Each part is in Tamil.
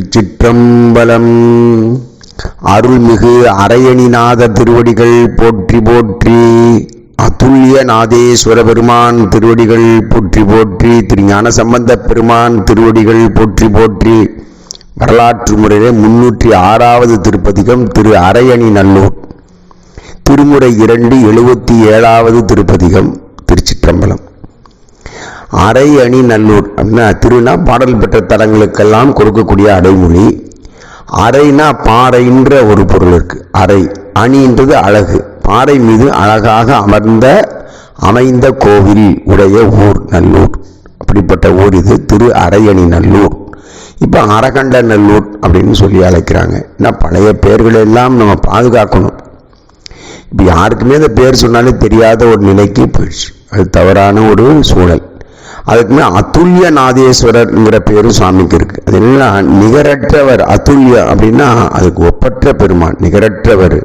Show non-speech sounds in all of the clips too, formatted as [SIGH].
திருச்சிற்றம்பலம். அருள்மிகு அரையணிநாத திருவடிகள் போற்றி போற்றி அதுல்ய நாதேஸ்வர பெருமான் திருவடிகள் போற்றி போற்றி திருஞான சம்பந்த பெருமான் திருவடிகள் போற்றி போற்றி. வரலாற்று முறையிலே முன்னூற்றி ஆறாவது திருப்பதிகம் திரு அரையணி நல்லூர். திருமுறை இரண்டு எழுபத்தி ஏழாவது திருப்பதிகம் திருச்சிற்றம்பலம். அரை அணி நல்லூர் அப்படின்னா திருனா பாடல் பெற்ற தலங்களுக்கெல்லாம் கொடுக்கக்கூடிய அடைமொழி. அரைனா பாறைன்ற ஒரு பொருள் இருக்குது அரை அணின்றது அழகு. பாறை மீது அழகாக அமர்ந்த அமைந்த கோவில் உடைய ஊர் நல்லூர். அப்படிப்பட்ட ஊர் இது. திரு அரையணி நல்லூர். இப்போ அரகண்ட நல்லூர் அப்படின்னு சொல்லி அழைக்கிறாங்க. ஏன்னா பழைய பெயர்களை எல்லாம் நம்ம பாதுகாக்கணும். இப்போ யாருக்குமே அந்த பேர் சொன்னாலே தெரியாத ஒரு நிலைக்கு போயிடுச்சு. அது தவறான ஒரு சூழல். அதுக்குமே அதுல்ய நாதேஸ்வரர்ங்கிற பேரும் சுவாமிக்கு இருக்கு. அது என்னன்னா நிகரற்றவர் அதுல்ய அப்படின்னா அதுக்கு ஒப்பற்ற பெருமான் நிகரற்றவர்.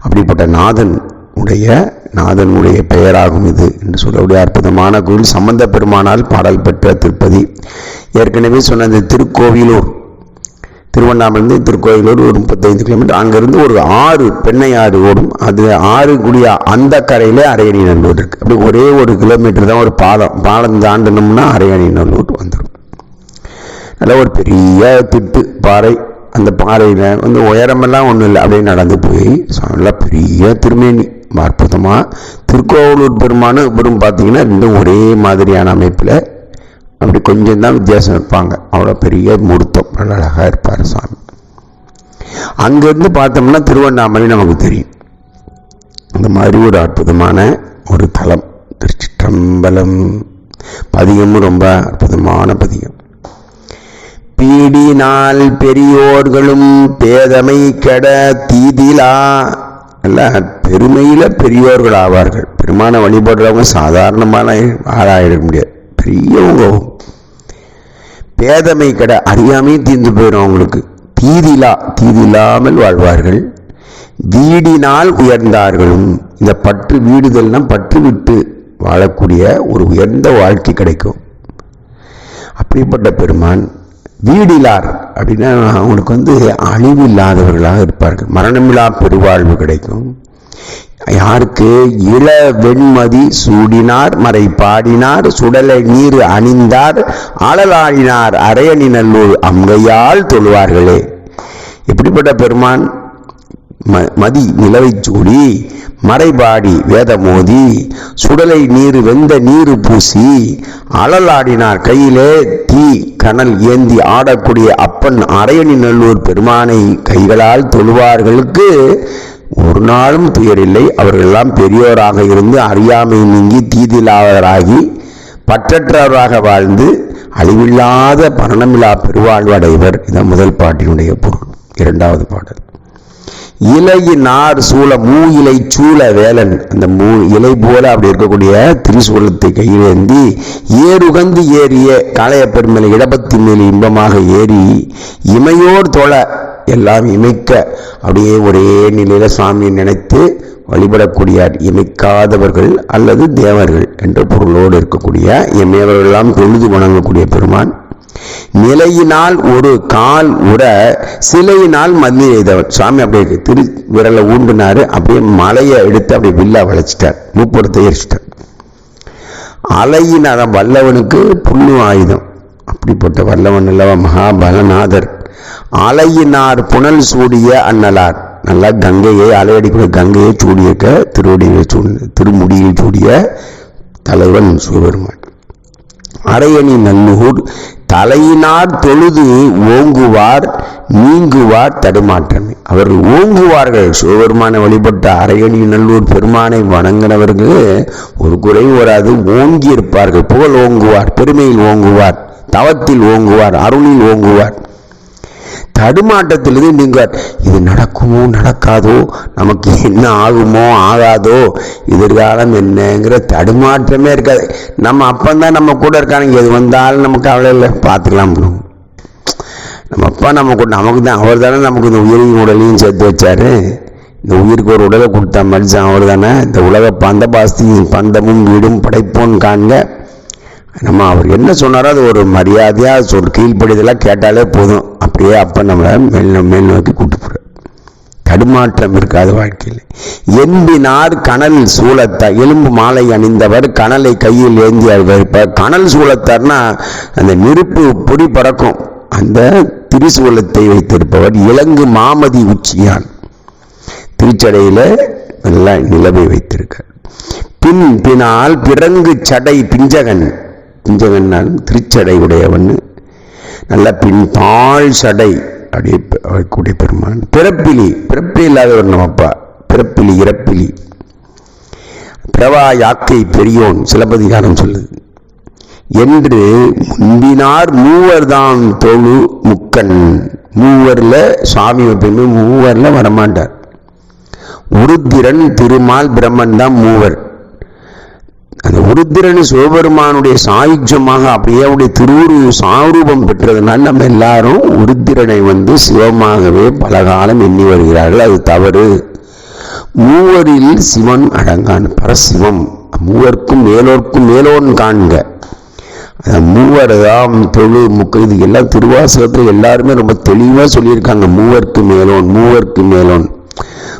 அப்படிப்பட்ட நாதன் உடைய நாதனுடைய பெயராகும் இது என்று சொல்லக்கூடிய அற்புதமான கோவில் சம்பந்த பெருமானால் பாடல் பெற்ற திருப்பதி. ஏற்கனவே சொன்ன இந்த திருக்கோவிலூர். திருவண்ணாமலேருந்து திருக்கோயிலூர் ஒரு முப்பத்தைந்து கிலோமீட்டர் அங்கேருந்து ஒரு ஆறு பெண்ணை ஆறு ஓடும். அது ஆறு கூடிய அந்த கரையில் அரையணி நல்லூர் இருக்குது அப்படி ஒரே ஒரு கிலோமீட்டர் தான் ஒரு பாலம். பாலம் தாண்டினோம்னா அரையணி நல்லூர் வந்துடும் நல்ல ஒரு பெரிய திட்டு பாறை. அந்த பாறையில் வந்து உயரமெல்லாம் ஒன்றும் இல்லை. அப்படியே நடந்து போய் நல்லா பெரிய திருமேனி. அற்புதமாக திருக்கோவலூர் பெருமானு பெரும் பார்த்தீங்கன்னா ரெண்டும் ஒரே மாதிரியான அமைப்பில் அப்படி கொஞ்சம் தான் வித்தியாசம் இருப்பாங்க. அவ்வளோ பெரிய முருத்தம். நல்ல அழகாக இருப்பார் சாமி அங்கேருந்து பார்த்தோம்னா திருவண்ணாமலை நமக்கு தெரியும். அந்த மாதிரி ஒரு அற்புதமான ஒரு தலம். திருச்சிற்றம்பலம். பதிகமும் ரொம்ப அற்புதமான பதிகம். பீடினால் பெரியோர்களும் பேதமை கெட தீதிலா. அல்ல பெருமையில் பெரியோர்கள் ஆவார்கள். பெருமான வழிபடுறவங்க சாதாரணமான ஆளாயிட முடியாது. பெரியவங்க பேதமை கடை அறியாமே தீர்ந்து போயிடும் அவங்களுக்கு. தீதிலா தீதில்லாமல் வாழ்வார்கள். வீடினால் உயர்ந்தார்களும் இந்த பற்று வீடுதல்னா பற்று விட்டு வாழக்கூடிய ஒரு உயர்ந்த வாழ்க்கை கிடைக்கும். அப்படிப்பட்ட பெருமான் வீடிலார் அப்படின்னா அவங்களுக்கு வந்து அழிவு இல்லாதவர்களாக இருப்பார்கள். மரணமில்லா பெருவாழ்வு கிடைக்கும். யாருக்கு? இள வெண்மதி சூடினார் மறை பாடினார் சுடலை நீர் அணிந்தார் ஆளலாடினார் அரையணி நல்லூர் அங்கையால் தொழுவார்களே. எப்படிப்பட்ட பெருமான்? மதி நிலவை சூடி மறைபாடி வேதமோதி சுடலை நீர் வெந்த நீர் பூசி அழலாடினார் கையிலே தீ கனல் ஏந்தி ஆடக்கூடிய அப்பன் அரையணி நல்லூர் பெருமானை கைகளால் தொழுவார்களுக்கு ஒரு நாளும் துயரில்லை. அவர்களெல்லாம் பெரியோராக இருந்து அறியாமை நீங்கி தீதிலாதவராகி பற்றற்றவராக வாழ்ந்து அழிவில்லாத பரணமில்லா பெருவாழ்வு அடைவர் இதான் முதல் பாட்டினுடைய பொருள். இரண்டாவது பாடல். இலையினார் சூழ மூ இலை சூழ வேலன். அந்த மூ இலை போல அப்படி இருக்கக்கூடிய திரிசூலத்தை கையிலேந்தி ஏறுகந்து ஏறிய காளைய பெருமலை இடபத்தி மேல் இன்பமாக ஏறி இமையோர் தொழ எல்லாம் இமைக்க. அப்படியே ஒரே நிலையில சுவாமியை நினைத்து வழிபடக்கூடியார் இமைக்காதவர்கள் அல்லது தேவர்கள் என்ற பொருளோடு இருக்கக்கூடிய எம்மையவர்களெல்லாம் தொழுது வணங்கக்கூடிய பெருமான். நிலையினால் ஒரு கால் உட சிலையினால் மதி எய்தவன். சுவாமி அப்படியே திரு விரலை ஊண்டினாரு அப்படியே மலையை எடுத்து அப்படியே வில்லா வளைச்சிட்டார். மூப்படுத்த எரிச்சிட்டார் அலையின் வல்லவனுக்கு புண்ணு ஆயுதம். அப்படிப்பட்ட வல்லவன் அல்லவா மகாபலநாதர். அலையினார் புனல் சூடிய அண்ணலார் நல்லா கங்கையை அலையடிக்கூடிய கங்கையை சூடியக்க திருவடியை சூடிய திருமுடியில் சூடிய தலைவன் சிவபெருமான். அரையணி நல்லூர் தலையினார் தொழுது ஓங்குவார் நீங்குவார் தடுமாற்றமே. அவர்கள் ஓங்குவார்கள். சிவபெருமானை வழிபட்ட அரையணி நல்லூர் பெருமானை வணங்கினவர்கள் ஒரு குறை வராது ஓங்கி இருப்பார்கள் புகழ் ஓங்குவார் பெருமையில் ஓங்குவார் தவத்தில் ஓங்குவார் அருளில் ஓங்குவார். தடுமாட்டத்திலிருந்து நீங்கள் இது நடக்குமோ நடக்காதோ நமக்கு என்ன ஆகுமோ ஆகாதோ எதிர்காலம் என்னங்கிற தடுமாற்றமே இருக்காது. நம்ம அப்பந்தான் நம்ம கூட இருக்கானுங்க. எது வந்தாலும் நமக்கு அவ்வளோ இல்லை. பார்த்துக்கலாம் நம்ம அப்பா நம்ம கூட நமக்கு தான் அவர் தானே நமக்கு இந்த உயிரையும் உடலையும் சேர்த்து வச்சாரு. இந்த உயிருக்கு ஒரு உடலை கொடுத்தா மனுஷன் அவர் தானே இந்த உலக பந்த பாஸ்தி பந்தமும் வீடும் படைப்போன் காண்க. நம்ம அவர் என்ன சொன்னாரோ அது ஒரு மரியாதையாக சொல் கீழ்ப்படிதெல்லாம் கேட்டாலே போதும். அப்படியே அப்போ நம்மளை மேல் மேல் நோக்கி கூட்டு போகிறார் தடுமாற்றம் இருக்காது வாழ்க்கையில். என்பினார் கனல் சூழத்தார் எலும்பு மாலை அணிந்தவர் கனலை கையில் ஏந்தி வைப்பார் கனல் சூழத்தார்னா அந்த நெருப்பு பொடி பறக்கும். அந்த திரிசூலத்தை வைத்திருப்பவர் இலங்கு மாமதி உச்சியான். திருச்சடையில நல்லா நிலவை வைத்திருக்கார். பின் பினால் பிறங்கு சடை பிஞ்சகன். பிஞ்சகன் திருச்சடை உடையவன் நல்ல பின் தாழ் சடை அப்படியே கூடிய பெருமான். பிறப்பிலி பிறப்பே இல்லாதவர் நம்மப்பா பிறப்பிலி இறப்பிலி. பிரவா யாக்கை பெரியோன் சிலப்பதிகாரம் சொல்லுது. என்று முன்பினார் மூவர் தான் தொழு முக்கன் மூவரில் சுவாமி எப்பயுமே மூவரில் வரமாட்டார். உருத்திரன் திருமால் பிரம்மன் தான் மூவர். அந்த உருத்திரன் சிவபெருமானுடைய சாயுஜமாக அப்படியே அவருடைய திருவுரு சாரூபம் பெற்றதுனால நம்ம எல்லாரும் உருத்திரனை வந்து சிவமாகவே பல காலம் எண்ணி வருகிறார்கள். அது தவறு. மூவரில் சிவன் அடங்கான் பரசிவம். மூவர்க்கும் மேலோர்க்கும் மேலோன் காண்க. மூவர் தான் தொழு முக்க இது எல்லாம் திருவாசகத்தில் எல்லாருமே ரொம்ப தெளிவாக சொல்லியிருக்காங்க. மூவர்க்கு மேலோன் மூவர்க்கு மேலோன்.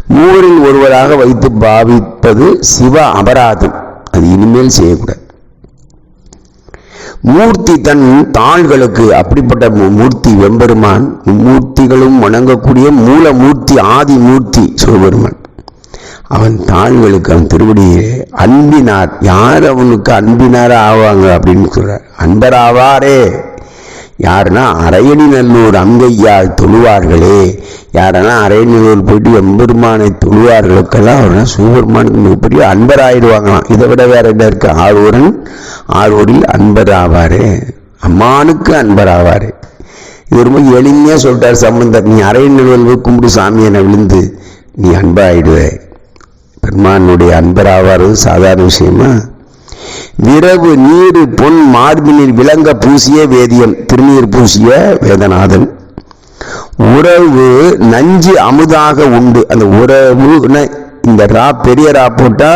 மூவரில் ஒருவராக வைத்து பாவிப்பது சிவ அபராதம். அது இனிமேல் செய்யக்கூடாது. மூர்த்தி தன் தாள்களுக்கு அப்படிப்பட்ட மூர்த்தி வெம்பெருமான் மூர்த்திகளும் வணங்கக்கூடிய மூல மூர்த்தி ஆதி மூர்த்தி சிவபெருமான். அவன் தாள்களுக்கு அவன் திருவடியே அன்பினார். யார் அவனுக்கு அன்பினார் ஆவாங்க அப்படின்னு சொல்கிறார் அன்பர் ஆவாரே யாருன்னா அரையணி நல்லூர் அங்கையால் தொழுவார்களே. யாரெல்லாம் அரையநல்லூர் போயிட்டு எம்பெருமானை தொழுவார்களுக்கெல்லாம் அவர்னா சிவபெருமானுக்கு மிகப்பெரிய அன்பர் ஆயிடுவாங்களாம் இதை விட வேற என்ன இருக்கு? ஆரூரன் ஆரூரில் அன்பர் ஆவார் அம்மானுக்கு அன்பர் ஆவார் இது ரொம்ப எளிமையாக சொல்லிட்டார் சம்பந்தர். நீ அரையநல்லூர் கும்பிடு சாமி என விழுந்து நீ அன்பாயிடுவே. பெருமானுடைய அன்பராவாறு சாதாரண விஷயமா? விரவு நீர் பொன் மார்பினில் விளங்க பூசிய வேதியன் திருநீர் பூசிய வேதநாதன். உறவு நஞ்சு அமுதாக உண்டு. அந்த உறவு இந்த ரா பெரிய ரா போட்டா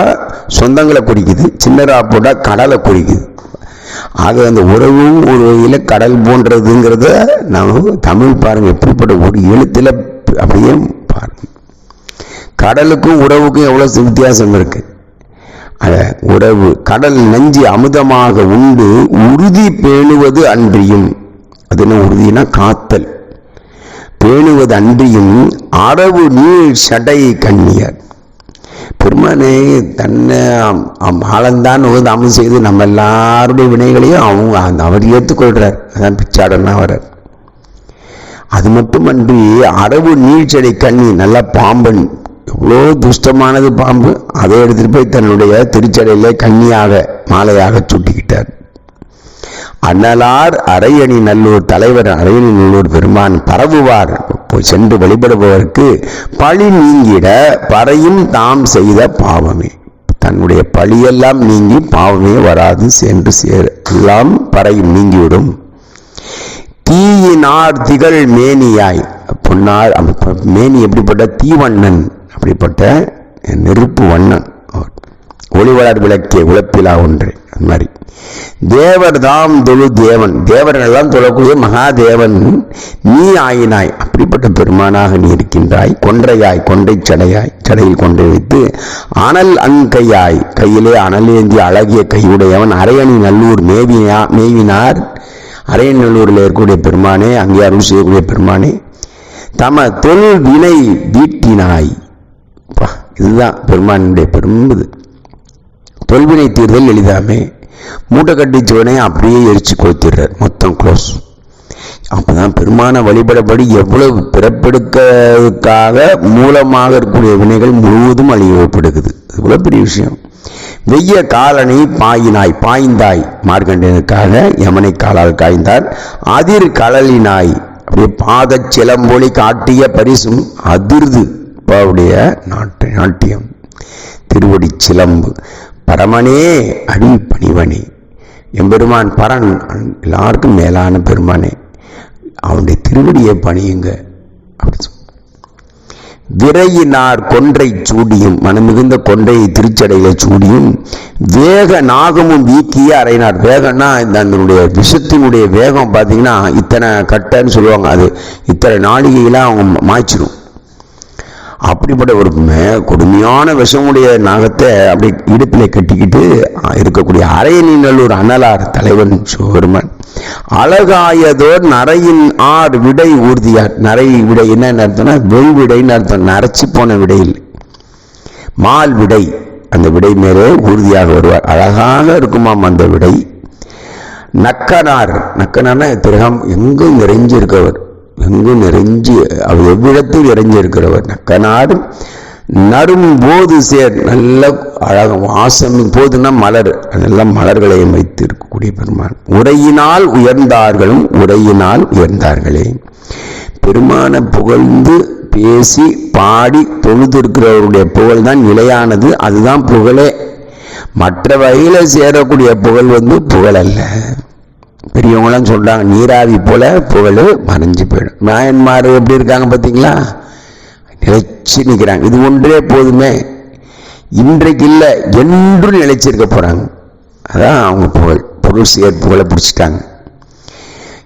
சொந்தங்களை குறிக்குது. சின்ன ரா போட்டா கடலை குறிக்குது. ஆக அந்த உறவும் ஒரு வகையில் கடல் போன்றதுங்கிறத நாம் தமிழ் பாருங்க. எப்படிப்பட்ட ஒரு எழுத்துல அப்படியே பாருங்க. கடலுக்கும் உறவுக்கும் எவ்வளவு வித்தியாசம் இருக்கு. அத உறவு கடல் நஞ்சி அமுதமாக உண்டு உறுதி பேணுவது அன்றியும். அது என்ன உறுதினா காத்தல். பேணுவது அன்றியும் அரவு நீர் சடை கண்ணியர். பெருமானே தன்னை ஆழந்தான் உகந்து அமல் செய்து நம்ம எல்லாருடைய வினைகளையும் அவங்க அந்த அவர் ஏற்றுக்கொள்கிறார் அதான் பிச்சாடன்னா வர்றார். அது மட்டுமன்றி அரவு நீழ்ச்சடை கண்ணி நல்ல பாம்பன் எவ்வளோ துஷ்டமானது பாம்பு அதை எடுத்துகிட்டு போய் தன்னுடைய திருச்சடையிலே கன்னியாக மாலையாக சுட்டிக்கிட்டார். அண்ணலார் அரையணி நல்லூர் தலைவர் அரையணி நல்லூர் பெருமான் பரவுவார். சென்று வழிபடுபவருக்கு பழி நீங்கிட பறையும் தாம் செய்த பாவமே. தன்னுடைய பழியெல்லாம் நீங்கி பாவமே வராது சென்று சேர் எல்லாம் பறையும் நீங்கிவிடும். தீயினார் திகழ் மேனியாய். பொன்னார் மேனி எப்படிப்பட்ட தீவண்ணன்? அப்படிப்பட்ட நெருப்பு வண்ணன் ஒளிவளர் விளக்கிய உழப்பிலா ஒன்று அந்த மாதிரி. தேவர் தாம் தொழு தேவன் தேவர்களெல்லாம் தொழக்கூடிய மகாதேவன் நீ ஆயினாய். அப்படிப்பட்ட பெருமானாக நீ இருக்கின்றாய். கொன்றையாய் கொண்டை சடையாய் சடையில் கொண்டை வைத்து அனல் அங்கையாய் கையிலே அனல் ஏந்தி அழகிய கையுடையவன் அரையணி நல்லூர் மேவினா மேவினார். அரையணி நல்லூரில் இருக்கக்கூடிய பெருமானே அங்கே அருள் செய்யக்கூடிய பெருமானே தம தொழில் வினை வீட்டினாய். இதுதான் பெருமானுடைய பெரும்புது. தொல்வினை தீர்தல் எளிதாமே. மூட்டை கட்டிச்சோடனே அப்படியே எரிச்சு கொளுத்திடுறார். மொத்தம் க்ளோஸ் அப்போதான் பெருமான வழிபடப்படி எவ்வளவு பிறப்பெடுக்கிறதுக்காக மூலமாக இருக்கக்கூடிய வினைகள் முழுவதும் அழியப்படுகிறது. இவ்வளோ பெரிய விஷயம். வெய்ய காலனை பாயினாய் பாய்ந்தாய். மார்க்கண்டனுக்காக யமனை காலால் காய்ந்தார். அதிர் கலலினாய் அப்படியே பாதச்சிலம்பொழி சிலம்பொலி காட்டிய பரிசும் அதிர்து அப்பாவுடைய நாட்டு நாட்டியம். திருவடி சிலம்பு. பரமனே அடி பணிவனே. எம்பெருமான் பரன் எல்லாருக்கும் மேலான பெருமானே. அவனுடைய திருவடியை பணியுங்க. அப்படி விரையினார் கொன்றை சூடியும் மனமிகுந்த கொன்றையை திருச்சடையில சூடியும் வேக நாகமும் வீக்கிய அறையினார். வேகம்னா இந்த அதனுடைய விஷத்தினுடைய வேகம் பார்த்தீங்கன்னா இத்தனை கட்டைன்னு சொல்லுவாங்க. அது இத்தனை நாளிகையெல்லாம் அவங்க மாய்ச்சிடும் அப்படிப்பட்ட ஒரு மே- கொடுமையான விஷமுடைய நாகத்தை அப்படி இடுப்பில் கட்டிக்கிட்டு இருக்கக்கூடிய அரையனிநல்லூர் அனலார் தலைவன் சிவபெருமான். அழகாயதோர் நரையின் ஆர் விடை ஊர்தியார். நரை விடை என்ன அர்த்தம்னா வெள் விடைன்னு அர்த்தம். நரைச்சி போன விடையில். மால் விடை. அந்த விடை மேலே ஊர்தியாக வருவார். அழகாக இருக்குமாம் அந்த விடை. நக்கனார். நக்கனார்னா திருகம் எங்கும் நிறைஞ்சிருக்கவர். இருக்கவர் எங்கும் நிறைஞ்சு அவர் எவ்விடத்தில் நிறைஞ்சு இருக்கிறவர் நக்கனார் நரும் போது சேர் நல்ல அழக வாசம் போதுன்னா மலர். அதெல்லாம் மலர்களையும் வைத்திருக்கக்கூடிய பெருமான். உரையினால் உயர்ந்தார்களும் உரையினால் உயர்ந்தார்களே. பெருமான புகழ்ந்து பேசி பாடி தொழுது இருக்கிறவருடைய புகழ் தான் நிலையானது. அதுதான் புகழே. மற்ற வகையில் சேரக்கூடிய புகழ் வந்து புகழல்ல. பெரியவங்களாம் சொல்கிறாங்க நீராவி போல புகழ் மறைஞ்சு போயிடும். நாயன்மார் எப்படி இருக்காங்க பார்த்தீங்களா? நிலைச்சு நிற்கிறாங்க இது ஒன்றே போதுமே. இன்றைக்கு இல்லை என்றும் நிலைச்சிருக்க போகிறாங்க அதான் அவங்க புகழ். பொருள் புகழை பிடிச்சிட்டாங்க.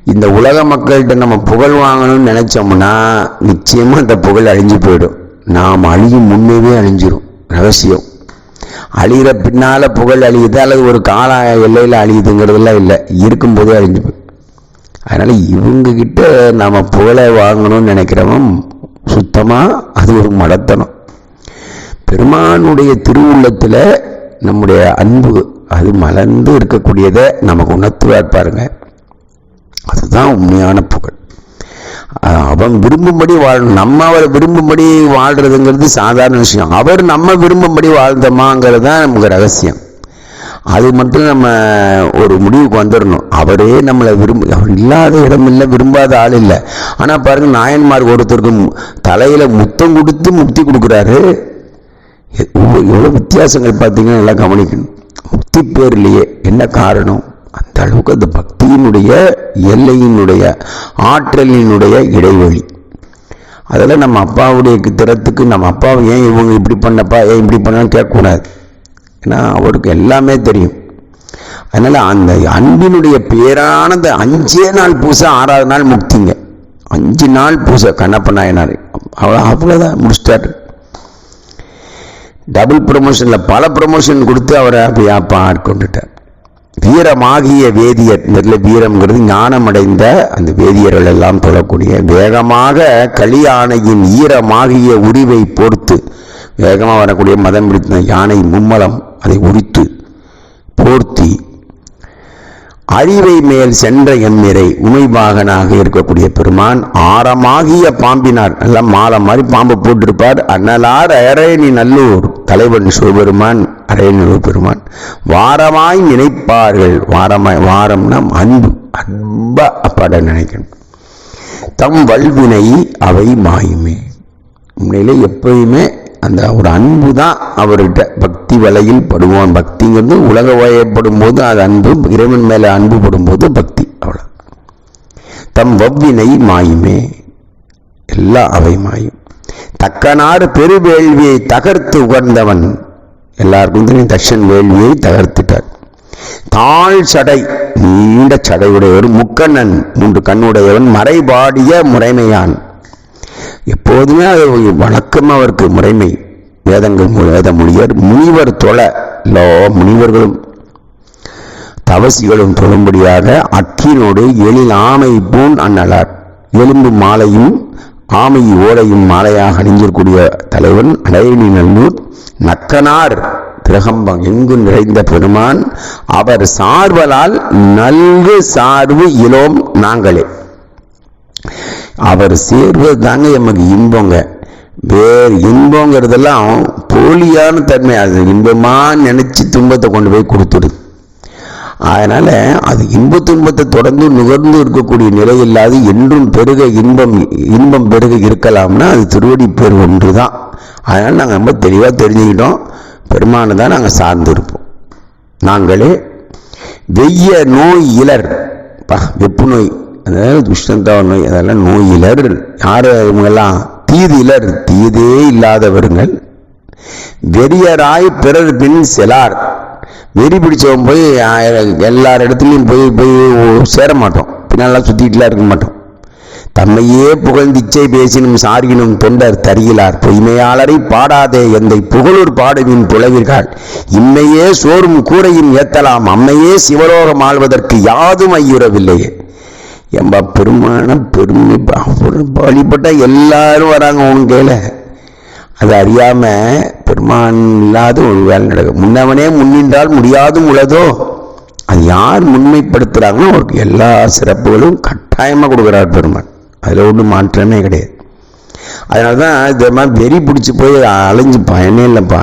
இந்த உலக மக்கள்கிட்ட நம்ம புகழ் வாங்கணும்னு நினச்சோம்னா நிச்சயமாக அந்த புகழ் அழிஞ்சு போயிடும். நாம் அழியும் முன்னேவே அழிஞ்சிரும். ரகசியம். அழிகிற பின்னால புகழ் அழியுது அல்லது ஒரு கால எல்லையில் அழியுதுங்கிறதுலாம் இல்லை. இருக்கும்போதே அழிஞ்சு போய். அதனால இவங்க புகழை வாங்கணும்னு நினைக்கிறவன் சுத்தமாக அது ஒரு மடத்தனம். பெருமானுடைய திருவுள்ளத்தில் நம்முடைய அன்பு அது மலர்ந்து இருக்கக்கூடியதை நமக்கு உணர்த்துவார் பாருங்க. அதுதான் உண்மையான புகழ். அவன் விரும்பும்படி வாழணும் நம்ம அவரை விரும்பும்படி வாழ்றதுங்கிறது சாதாரண விஷயம். அவர் நம்ம விரும்பும்படி வாழ்ந்தோமாங்கிறது தான் நமக்கு ரகசியம். அது மட்டும் நம்ம ஒரு முடிவுக்கு வந்துடணும் அவரே நம்மளை விரும்ப அவர் இல்லாத இடம் இல்லை விரும்பாத ஆள் இல்லை. ஆனால் பாருங்க நாயன்மார் ஒருத்தருக்கு தலையில் முத்தம் கொடுத்து முக்தி கொடுக்குறாரு. எவ்வளோ வித்தியாசங்கள் பார்த்தீங்கன்னா நல்லா கவனிக்கணும். முக்தி பேர்லையே என்ன காரணம்? அந்த அளவுக்கு அந்த பக்தியினுடைய எல்லையினுடைய ஆற்றலினுடைய இடைவெளி. அதெல்லாம் நம்ம அப்பாவுடைய திறத்துக்கு நம்ம அப்பாவை ஏன் இவங்க இப்படி பண்ணப்பா ஏன் இப்படி பண்ணான்னு கேட்கக்கூடாது. ஏன்னா அவருக்கு எல்லாமே தெரியும். அதனால அந்த அன்பினுடைய பேரானந்த அஞ்சே நாள் பூசை ஆறாவது நாள் முக்திங்க. அஞ்சு நாள் பூசை கண்ணப்ப நாயனார். அவ்வளோ அவ்வளோதான் முடிச்சிட்டாரு. டபுள் ப்ரொமோஷனில் பல ப்ரொமோஷன் கொடுத்து அவரை அப்படி அப்பா ஆட்கொண்டுட்டார். வீரமாகிய வேதியர் இந்த வீரம்ங்கிறது ஞானமடைந்த அந்த வேதியர்கள் எல்லாம் தொழக்கூடிய வேகமாக கலியானையின் ஈரமாகிய உரிவை பொறுத்து வேகமாக வரக்கூடிய மதம் பிடித்த யானை மும்மலம் அதை உரித்து போர்த்தி அழிவை மேல் சென்ற எம்மிரை உமைபாகனாக இருக்கக்கூடிய பெருமான் ஆரமாகிய பாம்பினார். நல்லா மாலை மாதிரி பாம்பு போட்டிருப்பார். அண்ணலார் அரையணி நல்லூர் தலைவன் சிவபெருமான் அரையணி பெருமான் வாரமாய் நினைப்பார்கள். வாரமாய் வாரம்னா அன்பு. அன்பா அப்பாட நினைக்கணும். தம் வல்வினை அவை மாயுமே. உண்மையிலே எப்பயுமே அந்த ஒரு அன்பு தான் அவர்கிட்ட. பக்தி வலையில் படுவான். பக்திங்கிறது உலக வயப்படும் போது அது அன்பு இறைவன் மேலே அன்பு படும்போது பக்தி. அவ்வளோ தம் வவ்வினை மாயுமே. எல்லாம் அவை மாயும். தக்கனார் பெருவேள்வியை தகர்த்து உகர்ந்தவன். எல்லாருக்கும் தெரியும் தக்ஷன் வேள்வியை தகர்த்துட்டார். தாழ் சடை நீண்ட சடையுடையவர் முக்கண்ணன் மூன்று கண்ணுடையவன் மறைபாடிய முறைமையான். எப்போதுமே அது வணக்கம் அவருக்கு முறைமை. வேதங்கள் வேத மொழியர் முனிவர் தொலை லோ முனிவர்களும் தவசிகளும் தொழும்படியாக அக்கினோடு எழில் ஆமை பூண் அண்ணலார். எலும்பு மாலையும் ஆமை ஓலையும் மாலையாக அணிஞ்சிருக்கூடிய தலைவன் அடையணி நல்லூர் நக்கனார் கிரகம்பம் எங்கு நிறைந்த பெருமான் அவர் சார்வலால் நல்கு சார்பு இலோம் நாங்களே. அவர் சேர்வது தாங்க எமக்கு இன்பங்க. வேறு இன்பங்கிறதெல்லாம் போலியான தன்மை. அது இன்பமாக நினச்சி துன்பத்தை கொண்டு போய் கொடுத்துடுது அதனால் அது இன்ப துன்பத்தை தொடர்ந்து நுகர்ந்து இருக்கக்கூடிய நிலை இல்லாது என்றும் பெருக இன்பம் இன்பம் பெருக இருக்கலாம்னா அது திருவடி பேர் ஒன்று தான் அதனால் நாங்கள் ரொம்ப தெளிவாக தெரிஞ்சுக்கிட்டோம். பெருமானை தான் நாங்கள் சார்ந்து இருப்போம் நாங்களே வெய்ய நோய் இலர். பா வெப்பு நோய். அதாவது துஷ்டந்தாவ நோய் அதெல்லாம் நோயிலர் யார் இவங்கெல்லாம் தீதிலர் தீதே இல்லாதவர்கள் வெறியராய் பிறர் பின் செலார். வெறி பிடிச்சவன் போய் எல்லார் இடத்துலையும் போய் போய் சேர மாட்டோம். பின்னாலாம் சுற்றிக்கிட்டுலாம் இருக்க மாட்டோம். தம்மையே புகழ்ந்து இச்சை பேசினும் சார்கினும் தொண்டர் தருகிறார். பொய்மையாளரை பாடாதே எந்தை புகழூர் பாடுவின் புலவிர்கள். இம்மையே சோறும் கூரையும் ஏத்தலாம். அம்மையே சிவலோகம் ஆழ்வதற்கு யாதும் ஐயுறவில்லையே. எம்பா பெருமான பெருமை அப்புறம் எல்லாரும் வராங்க உன் கையில. அது அறியாம பெருமான் இல்லாத ஒரு வேலை நடக்கும் முன்னவனே முன்னின்றால் முடியாதும் உள்ளதோ? அது யார் முன்மைப்படுத்துறாங்களோ அவருக்கு எல்லா சிறப்புகளும் கட்டாயமாக கொடுக்குறார் பெருமான். அதில் ஒன்றும் மாற்றமே கிடையாது. அதனால தான் இந்த மாதிரி வெறி பிடிச்சி போய் அலைஞ்சு பயனே இல்லைப்பா.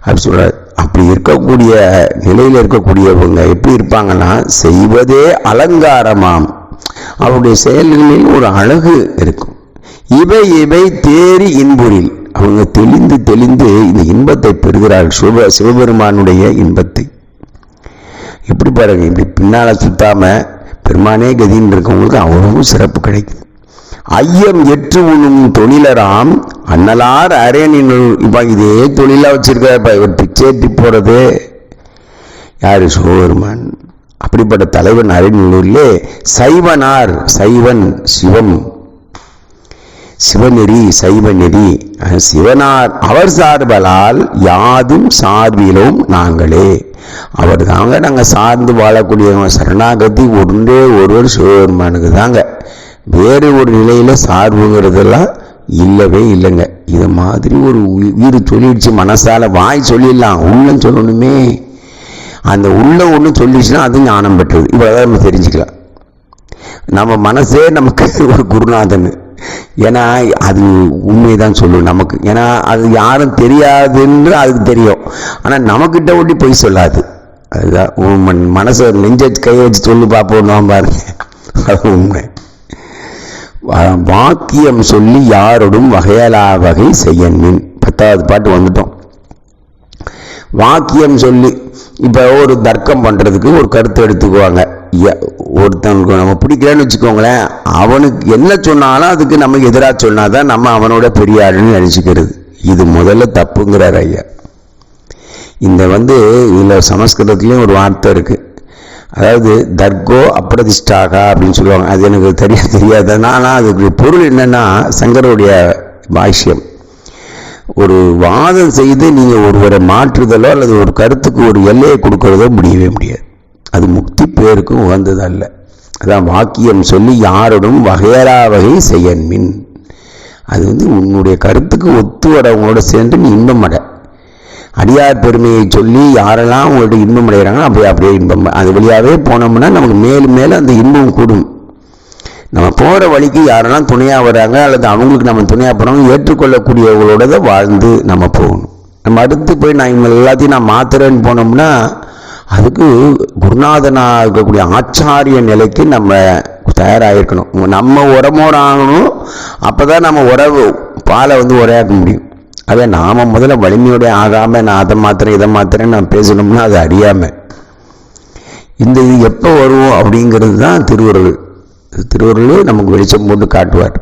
அப்படி சொல்கிறார் அப்படி இருக்கக்கூடிய நிலையில் இருக்கக்கூடியவங்க எப்படி இருப்பாங்கன்னா செய்வதே அலங்காரமாம். அவருடைய செயல்களில் ஒரு அழகு இருக்கும். இவை இவை தேறி இன்புரில். அவங்க தெளிந்து தெளிந்து இந்த இன்பத்தை பெறுகிறார்கள் சிவ சிவபெருமானுடைய இன்பத்தை. எப்படி பாருங்க இப்படி பின்னால சுத்தாம பெருமானே கதின்னு இருக்கவங்களுக்கு அவ்வளவு சிறப்பு கிடைக்குது. ஐயம் எற்று உண்ணும் தொழிலராம் அன்னலார் அரேனினுள் இப்ப இதே தொழிலா வச்சிருக்காருப்பா இவர் பிச்சேற்றி போகிறது யாரு? சிவபெருமான் அப்படிப்பட்ட தலைவன் அரியநல்லூரிலே சைவனார் சைவன் சிவம். சிவநெறி சைவ நெறி சிவனார் அவர் சார்பலால் யாதும் சார்பிலும் நாங்களே. அவர் தாங்க நாங்கள் சார்ந்து வாழக்கூடியவங்க. சரணாகதி ஒன்றே ஒருவர் சிவபெருமானுக்கு தாங்க வேறு ஒரு நிலையில சார்புங்கிறதெல்லாம் இல்லவே இல்லைங்க. இது மாதிரி ஒரு உயிர் சொல்லிடுச்சு மனசால வாய் சொல்லிடலாம் உள்ளம் சொல்லணுமே. அந்த உள்ள ஒன்று சொல்லிடுச்சுன்னா அது ஞானம் பெற்றது. இவ்வளோதான் நம்ம தெரிஞ்சுக்கலாம். நம்ம மனசே நமக்கு [LAUGHS] ஒரு குருநாதன். ஏன்னா அது உண்மைதான் சொல்லும் நமக்கு. ஏன்னா அது யாரும் தெரியாதுன்னு அதுக்கு தெரியும். ஆனால் நமக்கிட்ட ஒட்டி பொய் சொல்லாது. அதுதான் உன் மனசை நெஞ்ச கையை வச்சு சொல்லி பார்ப்போம் பாருங்க அது உண்மை. வாக்கியம் சொல்லி யாரோடும் வகையலா வகை செய்யன்மின் பத்தாவது பாட்டு வந்துட்டோம். வாக்கியம் சொல்லி இப்போ ஒரு தர்க்கம் பண்ணுறதுக்கு ஒரு கருத்து எடுத்துக்குவாங்க. ய- ஒருத்தனுக்கு நம்ம பிடிக்கலன்னு வச்சுக்கோங்களேன் அவனுக்கு என்ன சொன்னாலும் அதுக்கு நம்ம எதிராக சொன்னால் தான் நம்ம அவனோட பெரிய ஆளுன்னு நினச்சிக்கிறது. இது முதல்ல தப்புங்கிறார் ஐயா. இந்த வந்து இதில் சமஸ்கிருதத்துலேயும் ஒரு வார்த்தை இருக்குது அதாவது தர்கோ அப்பிரதிஷ்டாகா அப்படின்னு சொல்லுவாங்க. அது எனக்கு தெரிய தெரியாது. ஆனால் அதுக்கு பொருள் என்னென்னா சங்கருடைய பாஷ்யம். ஒரு வாதம் செய்து நீங்கள் ஒருவரை மாற்றுதலோ அல்லது ஒரு கருத்துக்கு ஒரு எல்லையை கொடுக்கறதோ முடியவே முடியாது. அது முக்தி பேருக்கும் உகந்தது அல்ல அதான் வாக்கியம் சொல்லி யாருடன் வகையறா வகை செய்யன்மின். அது வந்து உன்னுடைய கருத்துக்கு ஒத்து வரவங்களோட சேர்ந்து நீ இன்பம் அடை அடியார் பெருமையை சொல்லி யாரெல்லாம் உங்கள்கிட்ட இன்பம் அடைகிறாங்களோ அப்படியே அப்படியே இன்பம். அது வழியாகவே போனோம்னா நமக்கு மேலும் மேலும் அந்த இன்பம் கூடும். நம்ம போகிற வழிக்கு யாரெல்லாம் துணையாக வராங்க அல்லது அவங்களுக்கு நம்ம துணையாக போகிறோம் ஏற்றுக்கொள்ளக்கூடியவங்களோட தான் வாழ்ந்து நம்ம போகணும். நம்ம அடுத்து போய் நான் இவங்க எல்லாத்தையும் நான் மாத்துறேன்னு போனோம்னா அதுக்கு குருநாதனாக இருக்கக்கூடிய ஆச்சாரிய நிலைக்கு நம்ம தயாராகிருக்கணும் நம்ம உரமோட ஆகணும். அப்போ தான் நம்ம உறவு பாலை வந்து உரையாக்க முடியும். அதே நாம முதல்ல வலிமையுடைய ஆகாம நான் அதை மாத்துறேன் இதை மாத்துறேன்னு நான் பேசணும்னா அது அறியாம. இந்த இது எப்போ வரும் அப்படிங்கிறது தான் திருவருள். திருவருள் நமக்கு வெளிச்சம் போட்டு காட்டுவார்.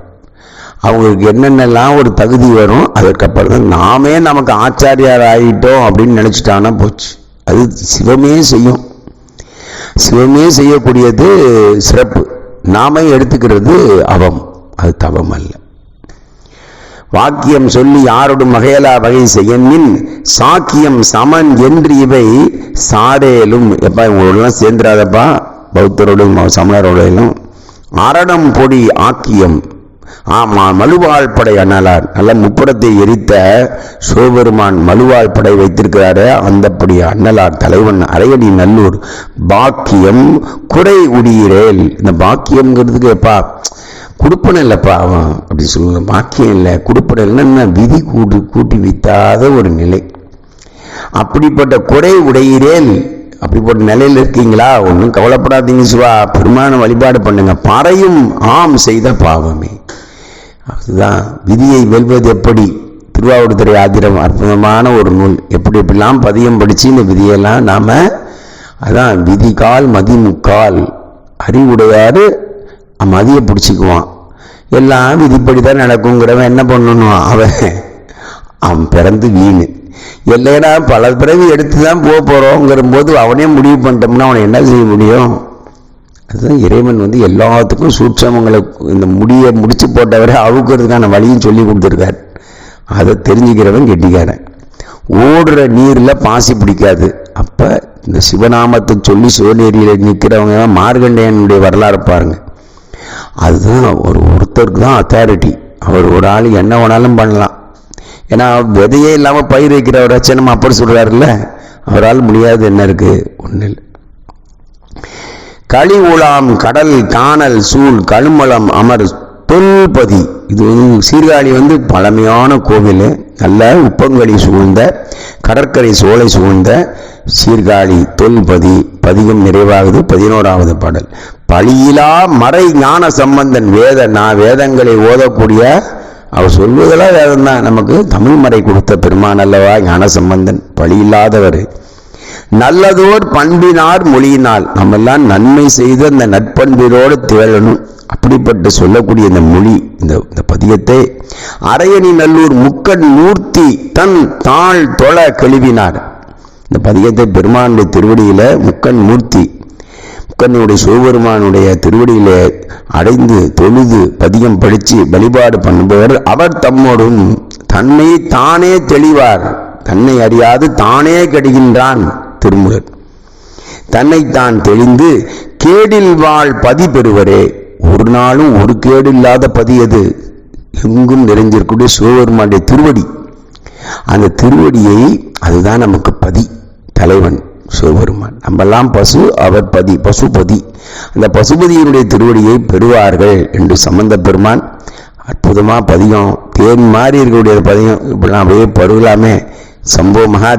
அவங்களுக்கு என்னென்னலாம் ஒரு தகுதி வரும் அதற்கப்புறம் தான் நாமே நமக்கு ஆச்சாரியார் ஆகிட்டோம் அப்படின்னு நினச்சிட்டானா போச்சு. அது சிவமே செய்யும். சிவமே செய்யக்கூடியது சிறப்பு. நாமே எடுத்துக்கிறது அவம். அது தவம் அல்ல. வாக்கியம் சொல்லி யாரோடும் மகையலா வகை செய்யன்மின் சாக்கியம் சமன் என்று இவை சாடேலும் எப்பா இவங்களோடலாம் சேர்ந்துடாதப்பா பௌத்தரோடும் சமணரோடையிலும் அரணம் பொடி ஆக்கியம். ஆமா மலுவாள் படை அண்ணலார் நல்ல முப்புறத்தை எரித்த சிவபெருமான் மலுவாள் படை வைத்திருக்கிறாரு அந்தப்படி அண்ணலார் தலைவன் அரையடி நல்லூர். பாக்கியம் குறை உடியிரேல். இந்த பாக்கியம்ங்கிறதுக்கு எப்பா கொடுப்பன இல்லைப்பா அவன் அப்படி சொல்லணும் பாக்கியம் இல்லை. கொடுப்பன இல்லைன்னா விதி கூட்டு கூட்டி வைத்தாத ஒரு நிலை. அப்படிப்பட்ட குறை உடையிறேல் அப்படிப்பட்ட நிலையில் இருக்கீங்களா? ஒன்றும் கவலைப்படாதீங்க சிவா. பெருமான வழிபாடு பண்ணுங்க. பறையும் ஆம் செய்த பாவமே. அதுதான் விதியை வெல்வது எப்படி? திருவாவூர்துறை ஆதிரம் அற்புதமான ஒரு நூல். எப்படி எப்படிலாம் பதியம் படித்து இந்த விதியெல்லாம் நாம் அதான் விதிகால் மதிமுக்கால் அறிவுடையாறு மதியை பிடிச்சிக்குவான். எல்லாம் விதிப்படி தான் நடக்குங்கிறவன் என்ன பண்ணணும் அவன்? அவன் பிறந்து வீணு. இல்லைன்னா பல பிறவி எடுத்து தான் போக போகிறோங்கிற போது அவனே முடிவு பண்ணிட்டோம்னா அவனை என்ன செய்ய முடியும்? அதுதான் இறைவன் வந்து எல்லாத்துக்கும் சூட்சமங்களை இந்த முடியை முடிச்சு போட்டவரை அவுக்கிறதுக்கான வழியும் சொல்லி கொடுத்துருக்காரு. அதை தெரிஞ்சுக்கிறவன் கெட்டிக்காரன். ஓடுற நீரில் பாசி பிடிக்காது. அப்போ இந்த சிவநாமத்தை சொல்லி சிவநேரியில் நிற்கிறவங்க மார்கண்டேயனுடைய வரலாறு பாருங்க. அதுதான் ஒரு ஒருத்தருக்கு தான் அத்தாரிட்டி அவர் ஒரு ஆள் என்ன வேணாலும் பண்ணலாம். ஏன்னா விதையே இல்லாமல் பயிர் வைக்கிறவராச்சும் நம்ம அப்படி சொல்கிறாருல்ல அவரால் முடியாது என்ன இருக்குது ஒன்றும் இல்லை. களி உலாம் கடல் காணல் சூழ் கழுமலம் அமர் தொல்பதி. இது வந்து சீர்காழி வந்து பழமையான கோவில். நல்ல உப்பங்களி சூழ்ந்த கடற்கரை சோலை சூழ்ந்த சீர்காழி தொல்பதி. பதிகம் நிறைவாகுது. பதினோராவது பாடல். பழியிலா மறை ஞான சம்பந்தன் வேத நான் வேதங்களை ஓதக்கூடிய அவர் சொல்வதெல்லாம் வேதம் தான் நமக்கு தமிழ் மறை கொடுத்த பெருமான் அல்லவா ஞான சம்பந்தன். பழி இல்லாதவர் நல்லதோர் பண்பினார் மொழியினால். நம்ம எல்லாம் நன்மை செய்து அந்த நட்பண்பிரோடு திகழணும் அப்படிப்பட்டு சொல்லக்கூடிய இந்த மொழி இந்த இந்த பதியத்தை அரையணி நல்லூர் முக்கன் மூர்த்தி தன் தாழ் தொழ கழுவினார். இந்த பதியத்தை பெருமானுடைய திருவடியில முக்கன் மூர்த்தி முக்கனுடைய சிவபெருமானுடைய திருவடியிலே அடைந்து தொழுது பதியம் படித்து வழிபாடு பண்ணுபவர் அவர் தம்மோடும் தன்னை தானே தெளிவார். தன்னை அறியாது தானே கெடுகின்றான் திருமுகர் தன்னைத்தான் தெளிந்து கேடில் வாழ் பதி பெறுவரே ஒரு நாளும் ஒரு கேடு இல்லாத பதி அது. எங்கும் நிறைஞ்சிருக்கக்கூடிய சிவபெருமானுடைய திருவடி. அந்த திருவடியை அதுதான் நமக்கு பதி தலைவன் சிவபெருமான். நம்மெல்லாம் பசு அவர் பதி பசுபதி. அந்த பசுபதியினுடைய திருவடியை பெறுவார்கள் என்று சம்பந்த பெருமான். அற்புதமாக பதியம். தேன் மாதிரி இருக்கக்கூடிய பதிகம் இப்படிலாம் அப்படியே பருகலாமே. சம்பவ மகா